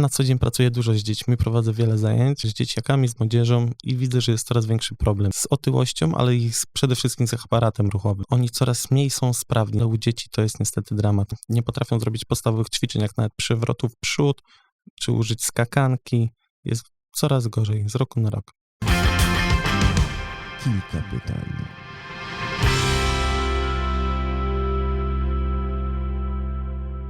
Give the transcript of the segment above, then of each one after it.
Na co dzień pracuję dużo z dziećmi, prowadzę wiele zajęć z dzieciakami, z młodzieżą i widzę, że jest coraz większy problem z otyłością, ale i z, przede wszystkim z aparatem ruchowym. Oni coraz mniej są sprawni. U dzieci to jest niestety dramat. Nie potrafią zrobić podstawowych ćwiczeń, jak nawet przewrotu w przód, czy użyć skakanki. Jest coraz gorzej, z roku na rok. Kilka pytań.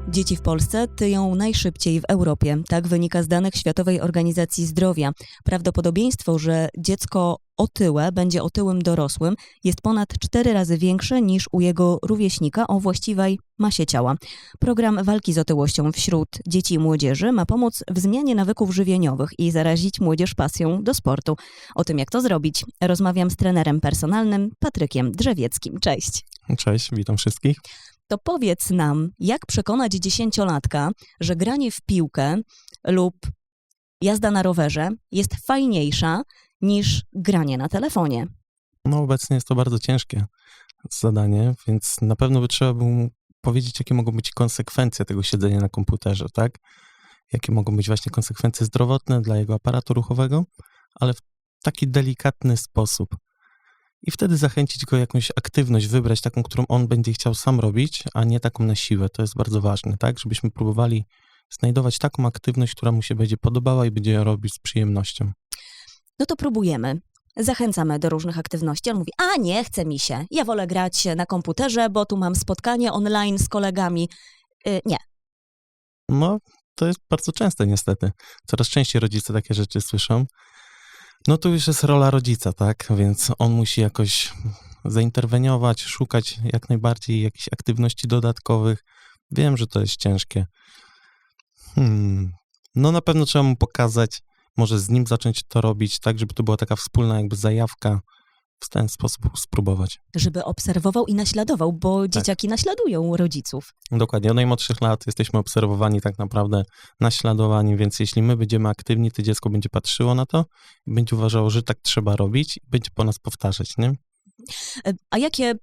Dzieci w Polsce tyją najszybciej w Europie. Tak wynika z danych Światowej Organizacji Zdrowia. Prawdopodobieństwo, że dziecko otyłe będzie otyłym dorosłym jest ponad cztery razy większe niż u jego rówieśnika o właściwej masie ciała. Program walki z otyłością wśród dzieci i młodzieży ma pomóc w zmianie nawyków żywieniowych i zarazić młodzież pasją do sportu. O tym, jak to zrobić, rozmawiam z trenerem personalnym Patrykiem Drzewieckim. Cześć. Cześć, witam wszystkich. To powiedz nam, jak przekonać dziesięciolatka, że granie w piłkę lub jazda na rowerze jest fajniejsza niż granie na telefonie. No obecnie jest to bardzo ciężkie zadanie, więc na pewno by trzeba było powiedzieć, jakie mogą być konsekwencje tego siedzenia na komputerze, tak? Jakie mogą być właśnie konsekwencje zdrowotne dla jego aparatu ruchowego, ale w taki delikatny sposób. I wtedy zachęcić go jakąś aktywność, wybrać taką, którą on będzie chciał sam robić, a nie taką na siłę. To jest bardzo ważne, tak? Żebyśmy próbowali znajdować taką aktywność, która mu się będzie podobała i będzie ją robić z przyjemnością. No to próbujemy. Zachęcamy do różnych aktywności. On mówi: A nie, chce mi się. Ja wolę grać na komputerze, bo tu mam spotkanie online z kolegami. Y, nie. No, to jest bardzo częste niestety. Coraz częściej rodzice takie rzeczy słyszą. No tu już jest rola rodzica, tak? Więc on musi jakoś zainterweniować, szukać jak najbardziej jakichś aktywności dodatkowych. Wiem, że to jest ciężkie. Hmm. No na pewno trzeba mu pokazać, może z nim zacząć to robić, tak, żeby to była taka wspólna jakby zajawka, w ten sposób spróbować. Żeby obserwował i naśladował, bo dzieciaki naśladują rodziców. Dokładnie, od najmłodszych lat jesteśmy obserwowani tak naprawdę, naśladowani, więc jeśli my będziemy aktywni, to dziecko będzie patrzyło na to będzie uważało, że tak trzeba robić i będzie po nas powtarzać, nie? E, A jakie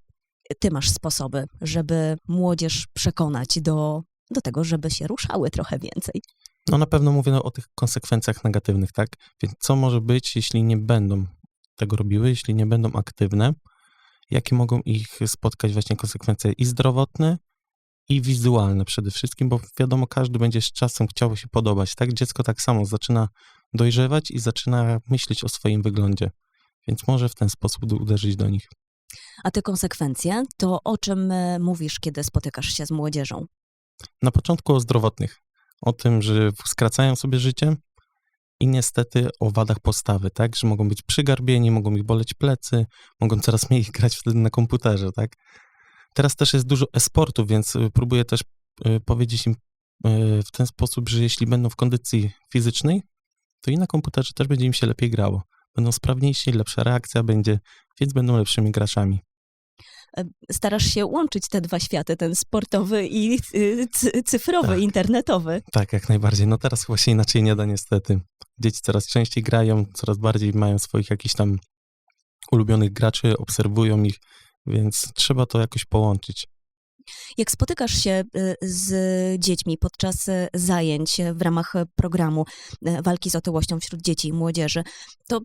ty masz sposoby, żeby młodzież przekonać do, do tego, żeby się ruszały trochę więcej? No na pewno mówię o tych konsekwencjach negatywnych, tak? Więc co może być, jeśli nie będą tego robiły, jeśli nie będą aktywne? Jakie mogą ich spotkać właśnie konsekwencje i zdrowotne, i wizualne przede wszystkim, bo wiadomo, każdy będzie z czasem chciał się podobać, tak? Dziecko tak samo zaczyna dojrzewać i zaczyna myśleć o swoim wyglądzie, więc może w ten sposób uderzyć do nich. A te konsekwencje, to o czym e, mówisz, kiedy spotykasz się z młodzieżą? Na początku o zdrowotnych, o tym, że skracają sobie życie i niestety o wadach postawy, tak, że mogą być przygarbieni, mogą ich boleć plecy, mogą coraz mniej grać wtedy na komputerze, tak. Teraz też jest dużo e-sportu, więc y, próbuję też y, powiedzieć im y, w ten sposób, że jeśli będą w kondycji fizycznej, to i na komputerze też będzie im się lepiej grało. Będą sprawniejsi, lepsza reakcja będzie, więc będą lepszymi graczami. E, Starasz się łączyć te dwa światy, ten sportowy i cy- cyfrowy, Tak. internetowy. Tak, jak najbardziej. No teraz chyba się inaczej nie da niestety. Dzieci coraz częściej grają, coraz bardziej mają swoich jakichś tam ulubionych graczy, obserwują ich, więc trzeba to jakoś połączyć. Jak spotykasz się y, z dziećmi podczas y, zajęć w ramach y, programu y, walki z otyłością wśród dzieci i młodzieży, to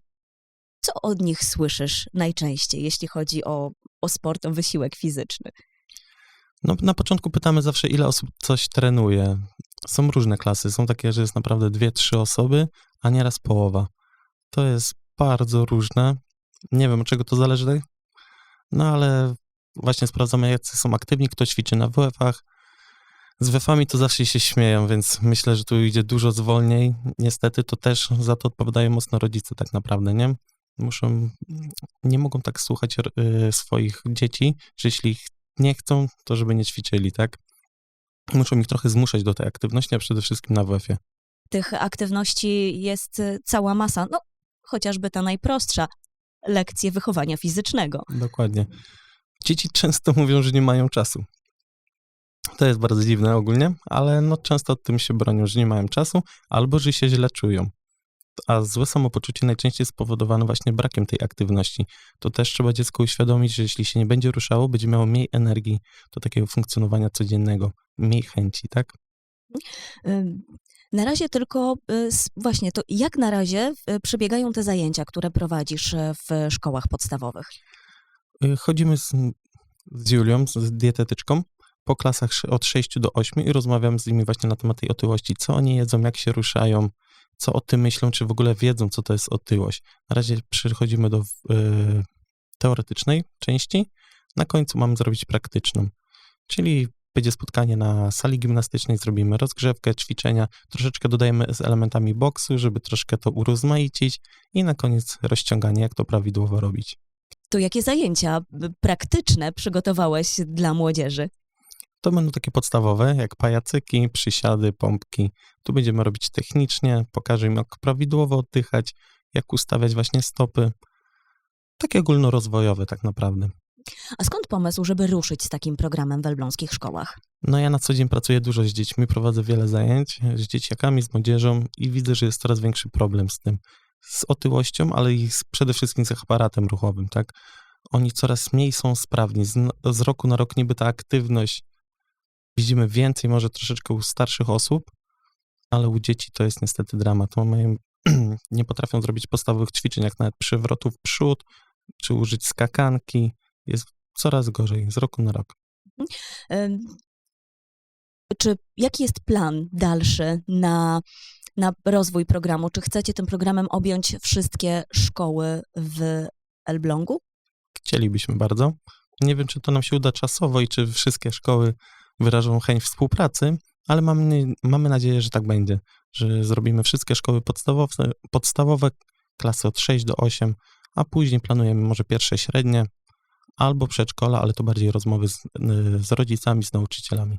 co od nich słyszysz najczęściej, jeśli chodzi o, o sport, o wysiłek fizyczny? No, na początku pytamy zawsze, ile osób coś trenuje. Są różne klasy, są takie, że jest naprawdę dwie, trzy osoby, a nieraz połowa. To jest bardzo różne. Nie wiem, od czego to zależy, no ale właśnie sprawdzamy, jacy są aktywni, kto ćwiczy na WF-ach. Z WF-ami to zawsze się śmieją, więc myślę, że tu idzie dużo zwolniej. Niestety to też za to odpowiadają mocno rodzice tak naprawdę, nie? Muszą, nie mogą tak słuchać y, swoich dzieci, że jeśli nie chcą, to żeby nie ćwiczyli, tak? Muszą ich trochę zmuszać do tej aktywności, a przede wszystkim na WF-ie. Tych aktywności jest y, cała masa, no chociażby ta najprostsza, lekcje wychowania fizycznego. Dokładnie. Dzieci często mówią, że nie mają czasu. To jest bardzo dziwne ogólnie, ale no często tym się bronią, że nie mają czasu albo że się źle czują. A złe samopoczucie najczęściej jest spowodowane właśnie brakiem tej aktywności. To też trzeba dziecku uświadomić, że jeśli się nie będzie ruszało, będzie miało mniej energii do takiego funkcjonowania codziennego, mniej chęci, tak? Ym, Na razie tylko y, właśnie to jak na razie y, przebiegają te zajęcia, które prowadzisz y, w szkołach podstawowych? Y, Chodzimy z, z Julią, z- dietetyczką, po klasach od 6 do 8 i rozmawiam z nimi właśnie na temat tej otyłości. Co oni jedzą, jak się ruszają, co o tym myślą, czy w ogóle wiedzą, co to jest otyłość. Na razie przechodzimy do y, teoretycznej części, na końcu mamy zrobić praktyczną. Czyli będzie spotkanie na sali gimnastycznej, zrobimy rozgrzewkę, ćwiczenia, troszeczkę dodajemy z elementami boksu, żeby troszkę to urozmaicić i na koniec rozciąganie, jak to prawidłowo robić. To jakie zajęcia y, praktyczne przygotowałeś dla młodzieży? To będą takie podstawowe, jak pajacyki, przysiady, pompki. Tu będziemy robić technicznie, pokażę im, jak prawidłowo oddychać, jak ustawiać właśnie stopy. Takie ogólnorozwojowe tak naprawdę. A skąd pomysł, żeby ruszyć z takim programem w elbląskich szkołach? No ja na co dzień pracuję dużo z dziećmi, prowadzę wiele zajęć z dzieciakami, z młodzieżą i widzę, że jest coraz większy problem z tym. Z otyłością, ale i z, przede wszystkim z aparatem ruchowym, tak? Oni coraz mniej są sprawni. Z, z roku na rok niby ta aktywność widzimy więcej, może troszeczkę u starszych osób, ale u dzieci to jest niestety dramat. Mamy, nie potrafią zrobić podstawowych ćwiczeń, jak nawet przewrotu w przód, czy użyć skakanki. Jest coraz gorzej, z roku na rok. Czy jaki jest plan dalszy na, na rozwój programu? Czy chcecie tym programem objąć wszystkie szkoły w Elblągu? Chcielibyśmy bardzo. Nie wiem, czy to nam się uda czasowo i czy wszystkie szkoły wyrażą chęć współpracy, ale mamy, mamy nadzieję, że tak będzie, że zrobimy wszystkie szkoły podstawowe, podstawowe, klasy od 6 do 8, a później planujemy może pierwsze średnie albo przedszkola, ale to bardziej rozmowy z, z rodzicami, z nauczycielami.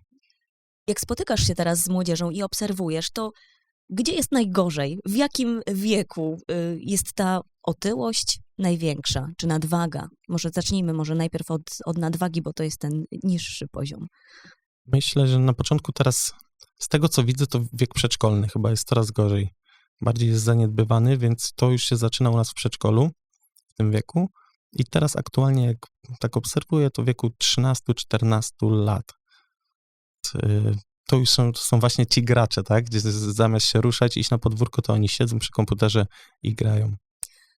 Jak spotykasz się teraz z młodzieżą i obserwujesz, to gdzie jest najgorzej? W jakim wieku y, jest ta otyłość największa, czy nadwaga? Może zacznijmy może najpierw od, od nadwagi, bo to jest ten niższy poziom. Myślę, że na początku teraz, z tego co widzę, to wiek przedszkolny chyba jest coraz gorzej. Bardziej jest zaniedbywany, więc to już się zaczyna u nas w przedszkolu, w tym wieku. I teraz aktualnie, jak tak obserwuję, to w wieku 13-14 lat. To już są, to są właśnie ci gracze, tak? Gdzie zamiast się ruszać, iść na podwórko, to oni siedzą przy komputerze i grają.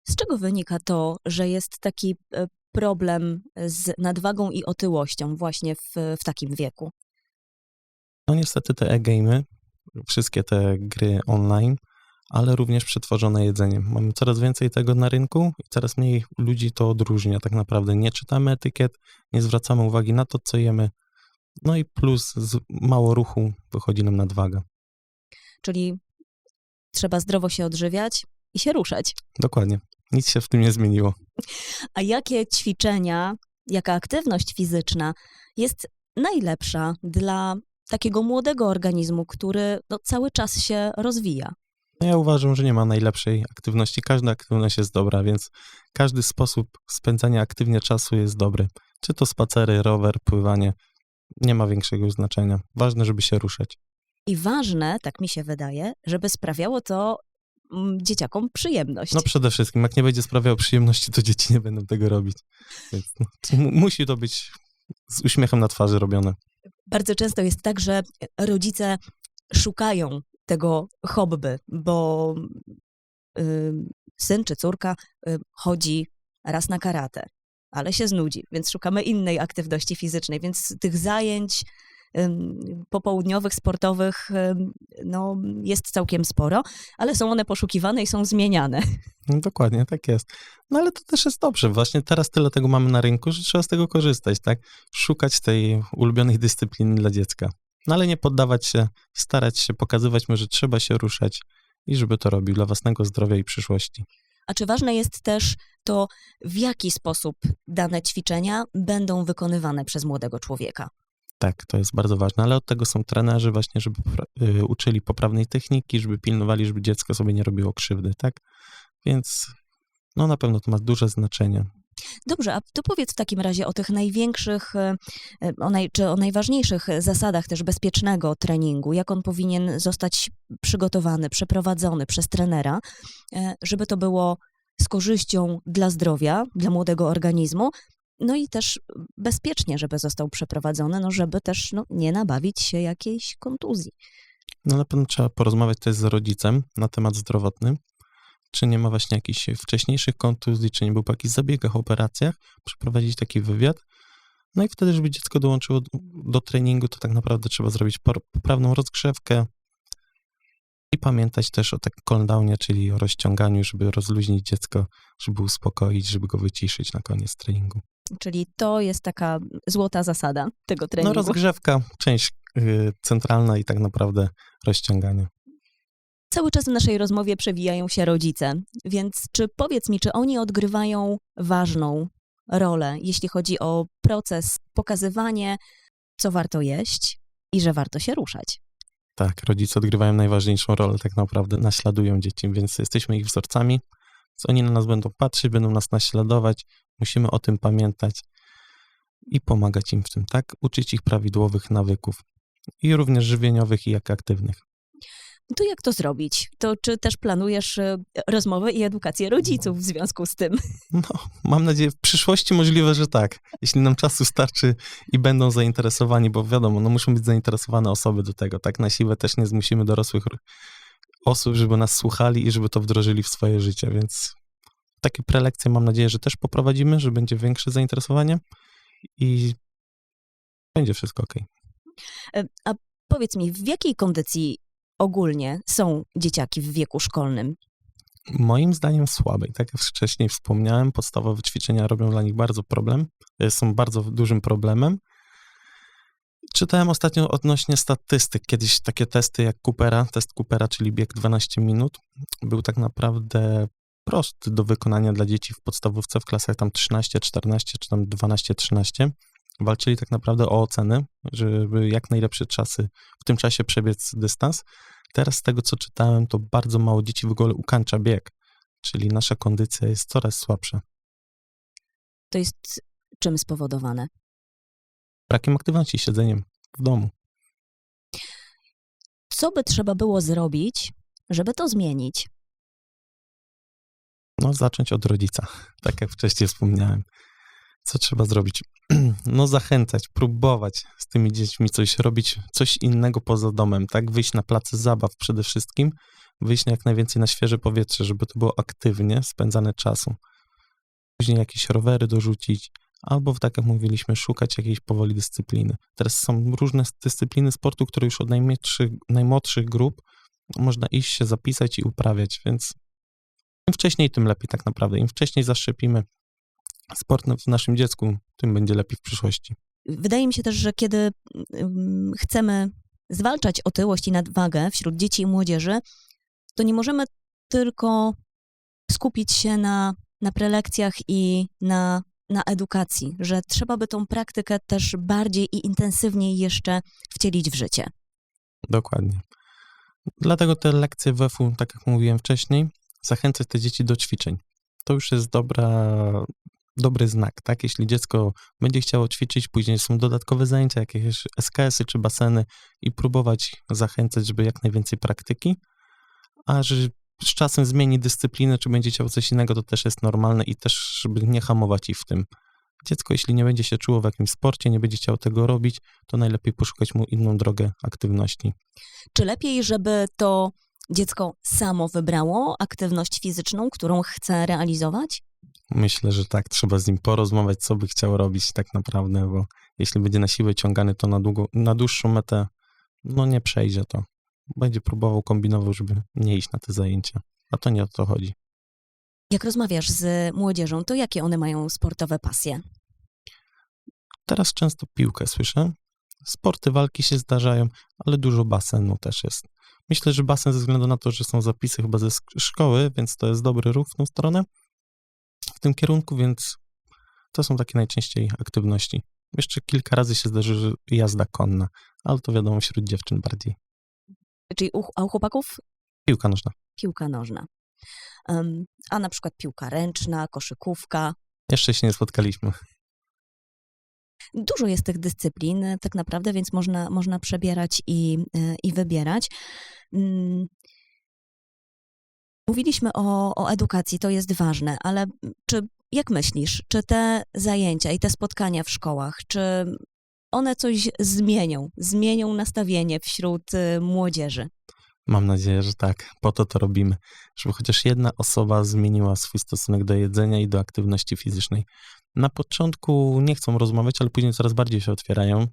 Z czego wynika to, że jest taki e, problem z nadwagą i otyłością właśnie w, w takim wieku? No niestety te e-gamy, wszystkie te gry online, ale również przetworzone jedzenie. Mamy coraz więcej tego na rynku i coraz mniej ludzi to odróżnia. Tak naprawdę nie czytamy etykiet, nie zwracamy uwagi na to, co jemy. No i plus z mało ruchu wychodzi nam nadwaga. Czyli trzeba zdrowo się odżywiać i się ruszać. Dokładnie. Nic się w tym nie zmieniło. A jakie ćwiczenia, jaka aktywność fizyczna jest najlepsza dla takiego młodego organizmu, który no, cały czas się rozwija? No ja uważam, że nie ma najlepszej aktywności. Każda aktywność jest dobra, więc każdy sposób spędzania aktywnie czasu jest dobry. Czy to spacery, rower, pływanie, nie ma większego znaczenia. Ważne, żeby się ruszać. I ważne, tak mi się wydaje, żeby sprawiało to mm, dzieciakom przyjemność. No przede wszystkim, jak nie będzie sprawiało przyjemności, to dzieci nie będą tego robić. Więc no, musi to być z uśmiechem na twarzy robione. Bardzo często jest tak, że rodzice szukają tego hobby, bo y, syn czy córka y, chodzi raz na karate, ale się znudzi, więc szukamy innej aktywności fizycznej, więc tych zajęć popołudniowych, sportowych no, jest całkiem sporo, ale są one poszukiwane i są zmieniane. No, dokładnie, tak jest. No ale to też jest dobrze. Właśnie teraz tyle tego mamy na rynku, że trzeba z tego korzystać, tak? Szukać tej ulubionej dyscypliny dla dziecka. No ale nie poddawać się, starać się, pokazywać mu, że trzeba się ruszać i żeby to robił dla własnego zdrowia i przyszłości. A czy ważne jest też to, w jaki sposób dane ćwiczenia będą wykonywane przez młodego człowieka? Tak, to jest bardzo ważne, ale od tego są trenerzy właśnie, żeby y, uczyli poprawnej techniki, żeby pilnowali, żeby dziecko sobie nie robiło krzywdy, tak? Więc no na pewno to ma duże znaczenie. Dobrze, a to powiedz w takim razie o tych największych, e, e, o naj, czy o najważniejszych zasadach też bezpiecznego treningu, jak on powinien zostać przygotowany, przeprowadzony przez trenera, żeby to było z korzyścią dla zdrowia, dla młodego organizmu, no i też bezpiecznie, żeby został przeprowadzony, no żeby też no, nie nabawić się jakiejś kontuzji. No na pewno trzeba porozmawiać też z rodzicem na temat zdrowotny, czy nie ma właśnie jakichś wcześniejszych kontuzji, czy nie był po jakichś zabiegach, operacjach, przeprowadzić taki wywiad. No i wtedy, żeby dziecko dołączyło do, treningu, to tak naprawdę trzeba zrobić poprawną rozgrzewkę i pamiętać też o tak cool-downie, czyli o rozciąganiu, żeby rozluźnić dziecko, żeby uspokoić, żeby go wyciszyć na koniec treningu. Czyli to jest taka złota zasada tego No treningu. rozgrzewka, część y, centralna i tak naprawdę rozciąganie. Cały czas w naszej rozmowie przewijają się rodzice, więc czy powiedz mi, czy oni odgrywają ważną rolę, jeśli chodzi o proces, pokazywanie, co warto jeść i że warto się ruszać? Tak, rodzice odgrywają najważniejszą rolę, tak naprawdę naśladują dzieci, więc jesteśmy ich wzorcami. Więc oni na nas będą patrzeć, będą nas naśladować. Musimy o tym pamiętać i pomagać im w tym, tak? Uczyć ich prawidłowych nawyków i również żywieniowych i jak aktywnych. To jak to zrobić? To czy też planujesz e, rozmowę i edukację rodziców w związku z tym? No, mam nadzieję, w przyszłości możliwe, że tak. Jeśli nam czasu starczy i będą zainteresowani, bo wiadomo, no muszą być zainteresowane osoby do tego, tak? Na siłę też nie zmusimy dorosłych osób, żeby nas słuchali i żeby to wdrożyli w swoje życie, więc takie prelekcje mam nadzieję, że też poprowadzimy, że będzie większe zainteresowanie i będzie wszystko ok. E, A powiedz mi, w jakiej kondycji ogólnie są dzieciaki w wieku szkolnym? Moim zdaniem słabej. Tak jak wcześniej wspomniałem, podstawowe ćwiczenia robią dla nich bardzo problem, e, są bardzo dużym problemem. Czytałem ostatnio odnośnie statystyk. Kiedyś takie testy jak Coopera, test Coopera, czyli bieg 12 minut, był tak naprawdę prosty do wykonania dla dzieci w podstawówce w klasach tam 13, 14 czy tam 12, 13. Walczyli tak naprawdę o oceny, żeby jak najlepsze czasy w tym czasie przebiec dystans. Teraz z tego, co czytałem, to bardzo mało dzieci w ogóle ukańcza bieg, czyli nasza kondycja jest coraz słabsza. To jest czym spowodowane? Brakiem aktywności, siedzeniem w domu. Co by trzeba było zrobić, żeby to zmienić? No, zacząć od rodzica, tak jak wcześniej wspomniałem. Co trzeba zrobić? No, zachęcać, próbować z tymi dziećmi coś robić, coś innego poza domem, tak? Wyjść na place zabaw przede wszystkim, wyjść jak najwięcej na świeże powietrze, żeby to było aktywnie spędzane czasu. Później jakieś rowery dorzucić, albo, tak jak mówiliśmy, szukać jakiejś powoli dyscypliny. Teraz są różne dyscypliny sportu, które już od najmłodszych, najmłodszych grup można iść się zapisać i uprawiać, więc im wcześniej, tym lepiej tak naprawdę. Im wcześniej zaszczepimy sport w naszym dziecku, tym będzie lepiej w przyszłości. Wydaje mi się też, że kiedy mm, chcemy zwalczać otyłość i nadwagę wśród dzieci i młodzieży, to nie możemy tylko skupić się na, na prelekcjach i na, na edukacji, że trzeba by tą praktykę też bardziej i intensywniej jeszcze wcielić w życie. Dokładnie. Dlatego te lekcje WF-u, tak jak mówiłem wcześniej, zachęcać te dzieci do ćwiczeń. To już jest dobra, dobry znak, tak? Jeśli dziecko będzie chciało ćwiczyć, później są dodatkowe zajęcia, jakieś SKS-y czy baseny i próbować zachęcać, żeby jak najwięcej praktyki, a że z czasem zmieni dyscyplinę, czy będzie chciał coś innego, to też jest normalne i też, żeby nie hamować ich w tym. Dziecko, jeśli nie będzie się czuło w jakimś sporcie, nie będzie chciało tego robić, to najlepiej poszukać mu inną drogę aktywności. Czy lepiej, żeby to dziecko samo wybrało aktywność fizyczną, którą chce realizować? Myślę, że tak, trzeba z nim porozmawiać, co by chciał robić tak naprawdę, bo jeśli będzie na siłę ciągany, to na, długo, na dłuższą metę no nie przejdzie to. Będzie próbował, kombinował, żeby nie iść na te zajęcia. A to nie o to chodzi. Jak rozmawiasz z młodzieżą, to jakie one mają sportowe pasje? Teraz często piłkę słyszę. Sporty walki się zdarzają, ale dużo basenu też jest. Myślę, że basen ze względu na to, że są zapisy chyba ze szkoły, więc to jest dobry ruch w tą stronę w tym kierunku, więc to są takie najczęściej aktywności. Jeszcze kilka razy się zdarzy, że jazda konna, ale to wiadomo wśród dziewczyn bardziej. Czyli u, a u chłopaków Piłka nożna. piłka nożna. Em, a na przykład piłka ręczna, koszykówka. Jeszcze się nie spotkaliśmy. Dużo jest tych dyscyplin e, tak naprawdę, więc można, można przebierać i, e, i wybierać. Mm. Mówiliśmy o, o edukacji, to jest ważne, ale czy jak myślisz, czy te zajęcia i te spotkania w szkołach, czy one coś zmienią, zmienią nastawienie wśród y, młodzieży. Mam nadzieję, że tak. Po to to robimy. Żeby chociaż jedna osoba zmieniła swój stosunek do jedzenia i do aktywności fizycznej. Na początku nie chcą rozmawiać, ale później coraz bardziej się otwierają,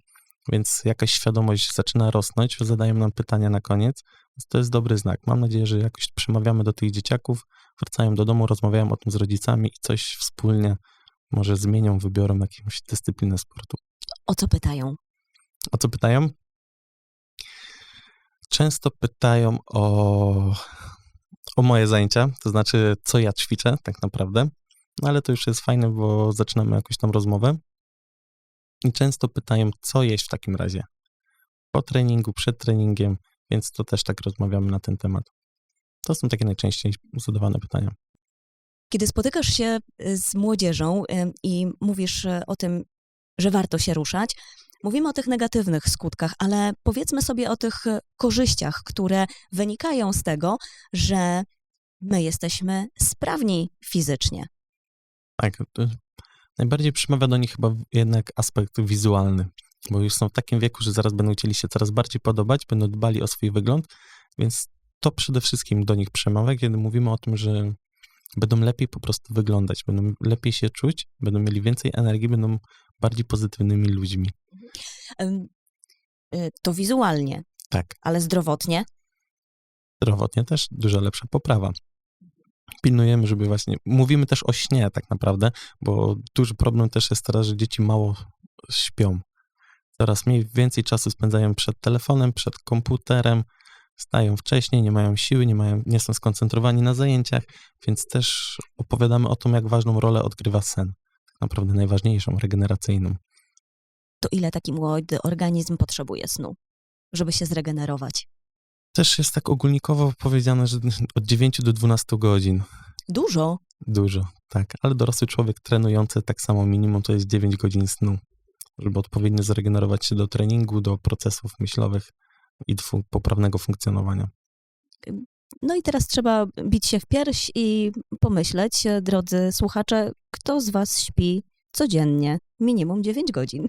więc jakaś świadomość zaczyna rosnąć, zadają nam pytania na koniec, więc to jest dobry znak. Mam nadzieję, że jakoś przemawiamy do tych dzieciaków, wracają do domu, rozmawiają o tym z rodzicami i coś wspólnie może zmienią, wybiorą jakąś dyscyplinę sportu. O co pytają? O co pytają? Często pytają o, o moje zajęcia, to znaczy, co ja ćwiczę tak naprawdę. No ale to już jest fajne, bo zaczynamy jakąś tam rozmowę. I często pytają, co jeść w takim razie. Po treningu, przed treningiem, więc to też tak rozmawiamy na ten temat. To są takie najczęściej zadawane pytania. Kiedy spotykasz się y, z młodzieżą y, i mówisz y, o tym, że warto się ruszać, mówimy o tych negatywnych skutkach, ale powiedzmy sobie o tych korzyściach, które wynikają z tego, że my jesteśmy sprawni fizycznie. Tak, to najbardziej przemawia do nich chyba jednak aspekt wizualny, bo już są w takim wieku, że zaraz będą chcieli się coraz bardziej podobać, będą dbali o swój wygląd, więc to przede wszystkim do nich przemawia, kiedy mówimy o tym, że będą lepiej po prostu wyglądać, będą lepiej się czuć, będą mieli więcej energii, będą bardziej pozytywnymi ludźmi. Ym, y, To wizualnie, Tak, ale zdrowotnie. zdrowotnie też dużo lepsza poprawa. Pilnujemy, żeby właśnie. Mówimy też o śnie, tak naprawdę, bo duży problem też jest teraz, że dzieci mało śpią. Coraz mniej, więcej czasu spędzają przed telefonem, przed komputerem, stają wcześniej, nie mają siły, nie, mają, nie są skoncentrowani na zajęciach, więc też opowiadamy o tym, jak ważną rolę odgrywa sen. Tak naprawdę najważniejszą, regeneracyjną. To ile taki młody organizm potrzebuje snu, żeby się zregenerować? Też jest tak ogólnikowo powiedziane, że od 9 do 12 godzin. Dużo. Dużo, tak. Ale dorosły człowiek trenujący tak samo minimum to jest 9 godzin snu, żeby odpowiednio zregenerować się do treningu, do procesów myślowych i do poprawnego funkcjonowania. No i teraz trzeba bić się w pierś i pomyśleć, drodzy słuchacze, kto z was śpi codziennie minimum 9 godzin?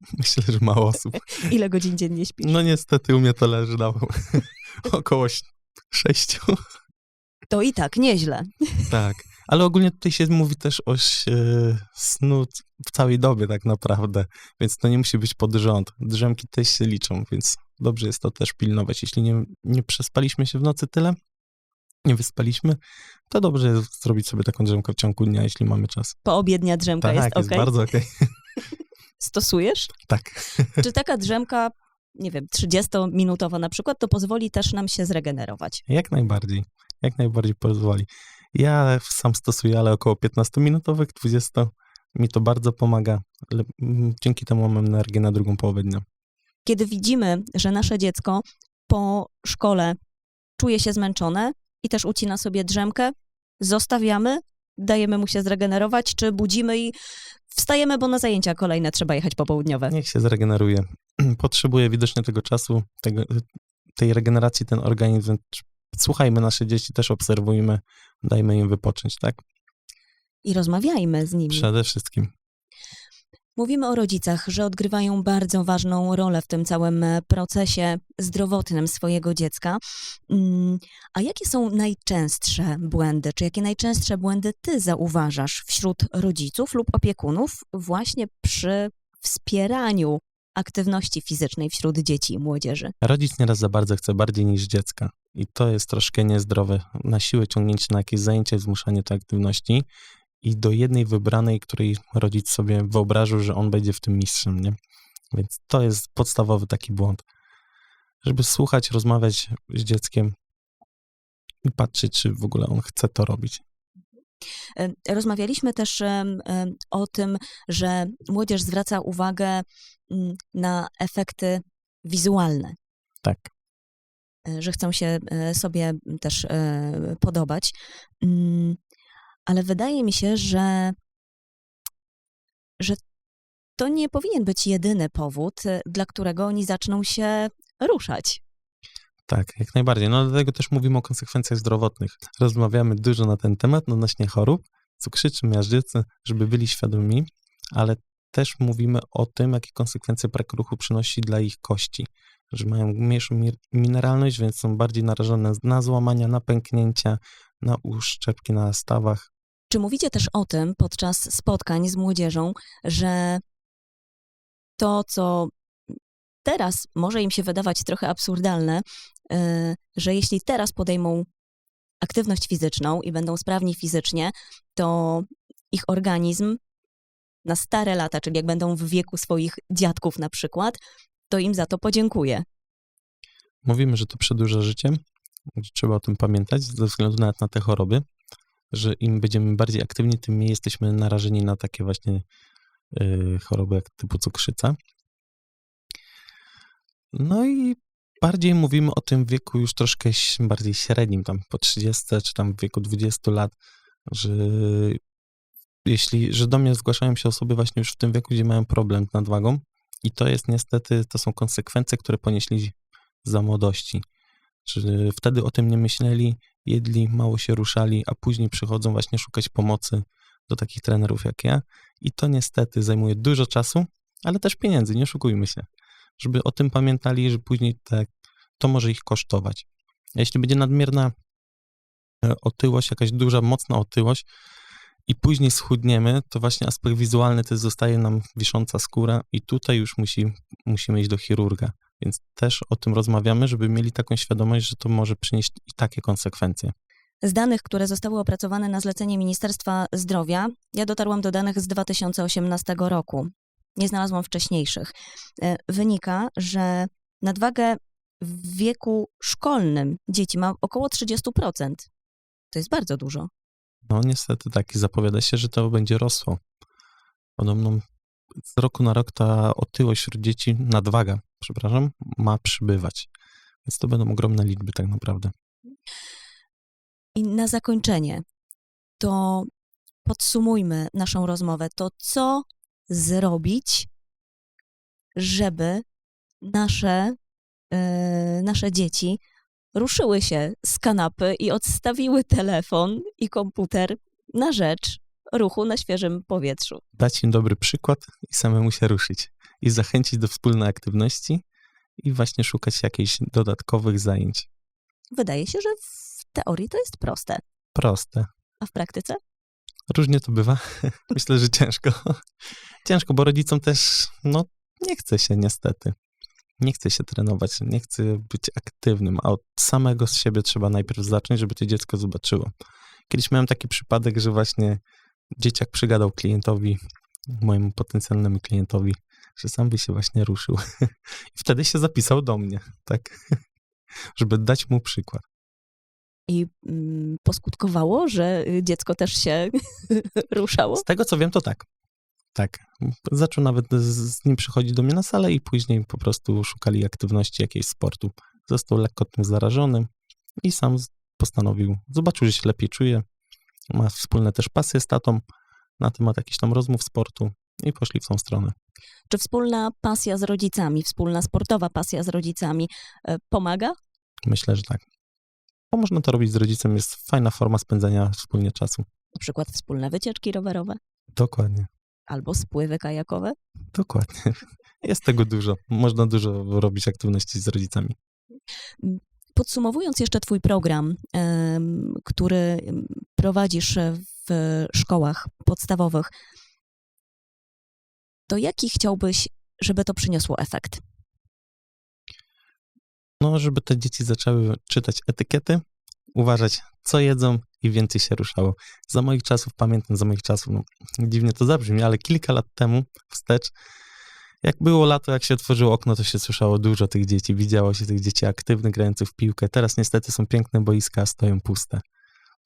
Myślę, że mało osób. Ile godzin dziennie śpisz? No niestety u mnie to leży na około 6. To i tak nieźle. Tak. Ale ogólnie tutaj się mówi też o e, snu w całej dobie tak naprawdę, więc to nie musi być pod rząd. Drzemki też się liczą, więc dobrze jest to też pilnować. Jeśli nie, nie przespaliśmy się w nocy tyle, nie wyspaliśmy, to dobrze jest zrobić sobie taką drzemkę w ciągu dnia, jeśli mamy czas. Poobiednia drzemka tak, jest ok. bardzo okej. Stosujesz? Tak. Czy taka drzemka, nie wiem, 30-minutowa na przykład, to pozwoli też nam się zregenerować? Jak najbardziej. Jak najbardziej pozwoli. Ja sam stosuję, ale około 15-minutowych, 20 mi to bardzo pomaga. Dzięki temu mam energię na drugą połowę dnia. Kiedy widzimy, że nasze dziecko po szkole czuje się zmęczone i też ucina sobie drzemkę, zostawiamy, dajemy mu się zregenerować, czy budzimy i wstajemy, bo na zajęcia kolejne trzeba jechać popołudniowe. Niech się zregeneruje. Potrzebuje widocznie tego czasu, tego, tej regeneracji ten organizm. Słuchajmy nasze dzieci, też obserwujmy, dajmy im wypocząć, tak? I rozmawiajmy z nimi. Przede wszystkim. Mówimy o rodzicach, że odgrywają bardzo ważną rolę w tym całym e, procesie zdrowotnym swojego dziecka. Mm, A jakie są najczęstsze błędy, czy jakie najczęstsze błędy ty zauważasz wśród rodziców lub opiekunów właśnie przy wspieraniu aktywności fizycznej wśród dzieci i młodzieży? Rodzic nieraz za bardzo chce bardziej niż dziecka. I to jest troszkę niezdrowe. Na siłę ciągnięcie na jakieś zajęcie, zmuszanie do aktywności i do jednej wybranej, której rodzic sobie wyobrażył, że on będzie w tym mistrzem, nie? Więc to jest podstawowy taki błąd. Żeby słuchać, rozmawiać z dzieckiem i patrzeć, czy w ogóle on chce to robić. E, Rozmawialiśmy też em, em, o tym, że młodzież zwraca uwagę mm, na efekty wizualne. Tak. e, że chcą się e, sobie też e, podobać. Ale wydaje mi się, że, że to nie powinien być jedyny powód, e, dla którego oni zaczną się ruszać. Tak, jak najbardziej. No dlatego też mówimy o konsekwencjach zdrowotnych. Rozmawiamy dużo na ten temat odnośnie chorób, cukrzycy, miażdżycy, żeby byli świadomi, ale też mówimy o tym, jakie konsekwencje brak ruchu przynosi dla ich kości. Że mają mniejszą mi- mineralność, więc są bardziej narażone na złamania, na pęknięcia, na uszczepki na stawach. Czy mówicie też o tym podczas spotkań z młodzieżą, że to, co teraz może im się wydawać trochę absurdalne, y, że jeśli teraz podejmą aktywność fizyczną i będą sprawni fizycznie, to ich organizm na stare lata, czyli jak będą w wieku swoich dziadków na przykład, to im za to podziękuję. Mówimy, że to przedłuża życie, trzeba o tym pamiętać, ze względu nawet na te choroby, że im będziemy bardziej aktywni, tym mniej jesteśmy narażeni na takie właśnie y, choroby jak typu cukrzyca. No i bardziej mówimy o tym wieku już troszkę bardziej średnim, tam po 30 czy tam w wieku 20 lat, że jeśli, że do mnie zgłaszają się osoby właśnie już w tym wieku, gdzie mają problem z nadwagą i to jest niestety, to są konsekwencje, które ponieśli za młodości. Czy wtedy o tym nie myśleli, jedli, mało się ruszali, a później przychodzą właśnie szukać pomocy do takich trenerów jak ja. I to niestety zajmuje dużo czasu, ale też pieniędzy, nie oszukujmy się. Żeby o tym pamiętali, że później te, to może ich kosztować. A jeśli będzie nadmierna e, otyłość, jakaś duża, mocna otyłość i później schudniemy, to właśnie aspekt wizualny to zostaje nam wisząca skóra i tutaj już musi, musimy iść do chirurga. Więc też o tym rozmawiamy, żeby mieli taką świadomość, że to może przynieść i takie konsekwencje. Z danych, które zostały opracowane na zlecenie Ministerstwa Zdrowia, ja dotarłam do danych z 2018 roku. Nie znalazłam wcześniejszych. E, Wynika, że nadwagę w wieku szkolnym dzieci ma około 30%. To jest bardzo dużo. No niestety tak i zapowiada się, że to będzie rosło. Podobno z roku na rok ta otyłość wśród dzieci, nadwaga, przepraszam, ma przybywać. Więc to będą ogromne liczby tak naprawdę. I na zakończenie, to podsumujmy naszą rozmowę. To co zrobić, żeby nasze, e, nasze dzieci ruszyły się z kanapy i odstawiły telefon i komputer na rzecz ruchu na świeżym powietrzu. Dać im dobry przykład i samemu się ruszyć. I zachęcić do wspólnej aktywności i właśnie szukać jakichś dodatkowych zajęć. Wydaje się, że w teorii to jest proste, Proste. a w praktyce? Różnie to bywa. Myślę, że ciężko. Ciężko, bo rodzicom też, no, nie chce się niestety. Nie chce się trenować, nie chce być aktywnym, a od samego z siebie trzeba najpierw zacząć, żeby to dziecko zobaczyło. Kiedyś miałem taki przypadek, że właśnie dzieciak przygadał klientowi, mojemu potencjalnemu klientowi, że sam by się właśnie ruszył. I wtedy się zapisał do mnie, tak? Żeby dać mu przykład. I mm, poskutkowało, że y, dziecko też się ruszało? Z tego co wiem, to tak. Tak. Zaczął nawet z, nim przychodzić do mnie na salę i później po prostu szukali aktywności jakiejś sportu. Został lekko tym zarażonym i sam postanowił, zobaczył, że się lepiej czuje. Ma wspólne też pasje z tatą na temat jakichś tam rozmów sportu i poszli w tą stronę. Czy wspólna pasja z rodzicami, wspólna sportowa pasja z rodzicami e, pomaga? Myślę, że tak. Bo można to robić z rodzicem, jest fajna forma spędzania wspólnie czasu. Na przykład wspólne wycieczki rowerowe Dokładnie. albo spływy kajakowe? Dokładnie. Jest tego dużo. Można dużo robić aktywności z rodzicami. Podsumowując jeszcze Twój program, który prowadzisz w szkołach podstawowych, to jaki chciałbyś, żeby to przyniosło efekt? No, żeby te dzieci zaczęły czytać etykiety, uważać, co jedzą i więcej się ruszało. Za moich czasów, pamiętam za moich czasów, no, dziwnie to zabrzmi, ale kilka lat temu wstecz, jak było lato, jak się otworzyło okno, to się słyszało dużo tych dzieci, widziało się tych dzieci aktywnych, grających w piłkę. Teraz niestety są piękne boiska, a stoją puste.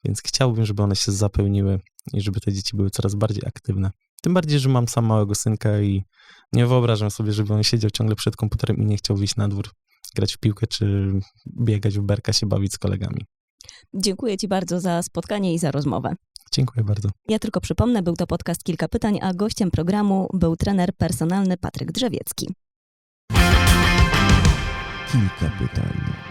Więc chciałbym, żeby one się zapełniły i żeby te dzieci były coraz bardziej aktywne. Tym bardziej, że mam sam małego synka i nie wyobrażam sobie, żeby on siedział ciągle przed komputerem i nie chciał wyjść na dwór, grać w piłkę czy biegać w berka, się bawić z kolegami. Dziękuję Ci bardzo za spotkanie i za rozmowę. Dziękuję bardzo. Ja tylko przypomnę, był to podcast Kilka Pytań, a gościem programu był trener personalny Patryk Drzewiecki. Kilka pytań.